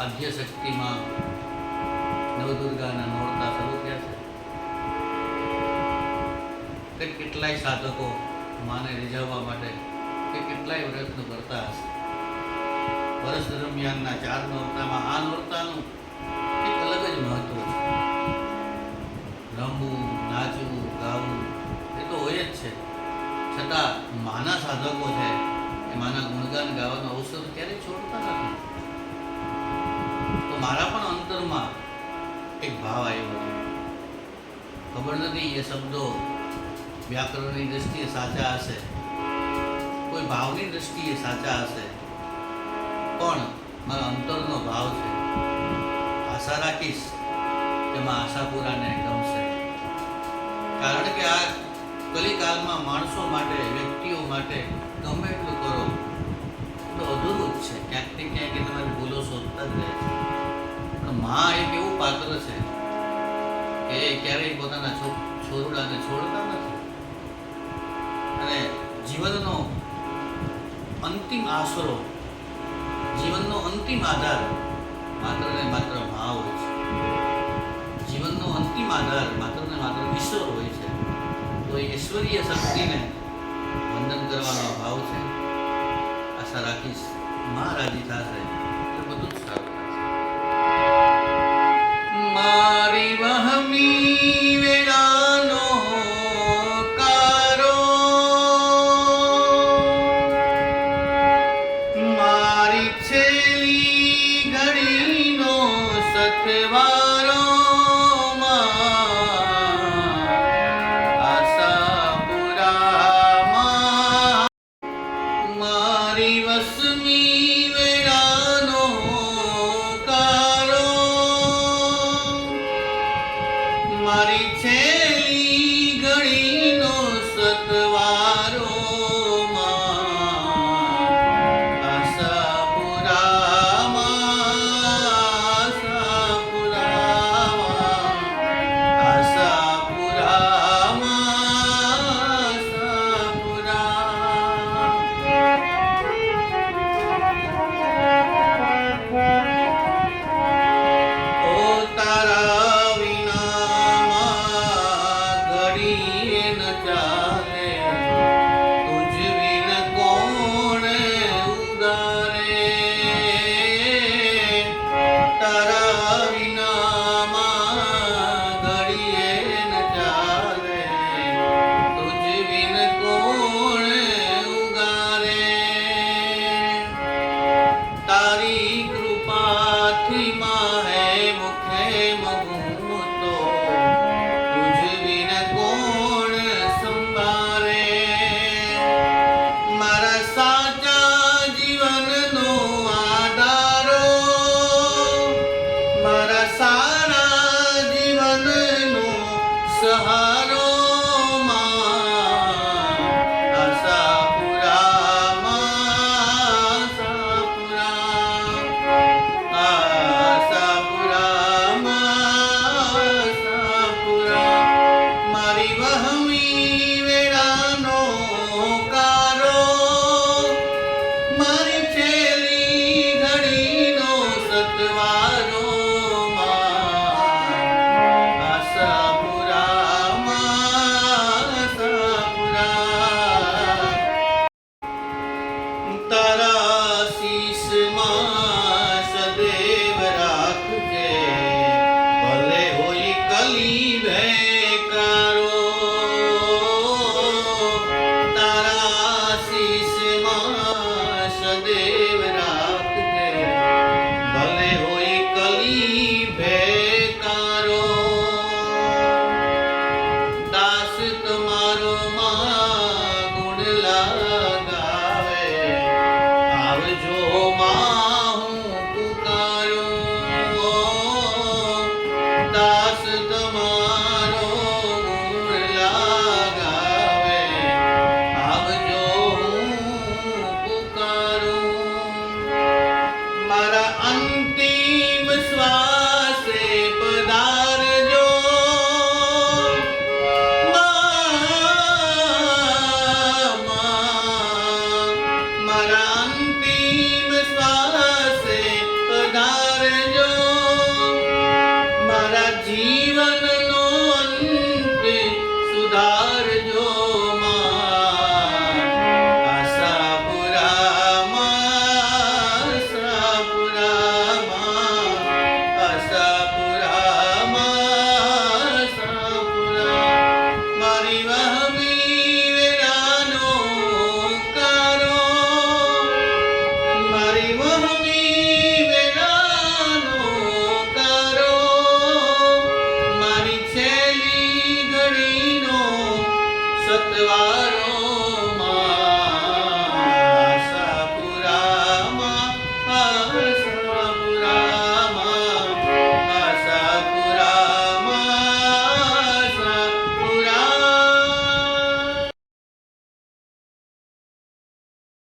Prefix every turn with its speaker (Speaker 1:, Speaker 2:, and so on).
Speaker 1: આદ્ય શક્તિમાં નવદુર્ગાના નોરતા શરૂ થયા છે. તે કેટલાય સાધકો માને રીઝવવા માટે કે કેટલાય પ્રયત્નો કરતા હશે. વર્ષ દરમિયાનના ચાર નોરતામાં આ નોરતાનું મારા પણ અંતરમાં એક ભાવ આવ્યો હતો. ખબર નથી એ શબ્દો વ્યાકરણની દ્રષ્ટિએ સાચા હશે? કોઈ ભાવની દ્રષ્ટિએ સાચા હશે? પણ મારા અંતરનો ભાવ છે. આશા રાખીશ તેમાં આશાપુરાને ગમશે. કારણ કે આ કલિકાલમાં માણસો માટે, વ્યક્તિઓ માટે ગમે એટલું કરો, તો અધૂરું જ છે. ક્યાંક ને ક્યાંક તમારી ભૂલો શોધતા જ રહે છે. પણ માં એક એવું પાત્ર છે કે ક્યારેય પોતાના છોરુડાને છોડતા નથી. અને જીવનનો અંતિમ આશરો, જીવનનો અંતિમ આધાર માત્ર ને માત્ર મા હોય છે. જીવનનો અંતિમ આધાર માત્ર ને માત્ર ઈશ્વર હોય છે. તો એ ઈશ્વરીય શક્તિને વંદન કરવાનો ભાવ છે. આશા રાખીશ મા રાજી થશે. सहारो સતવારો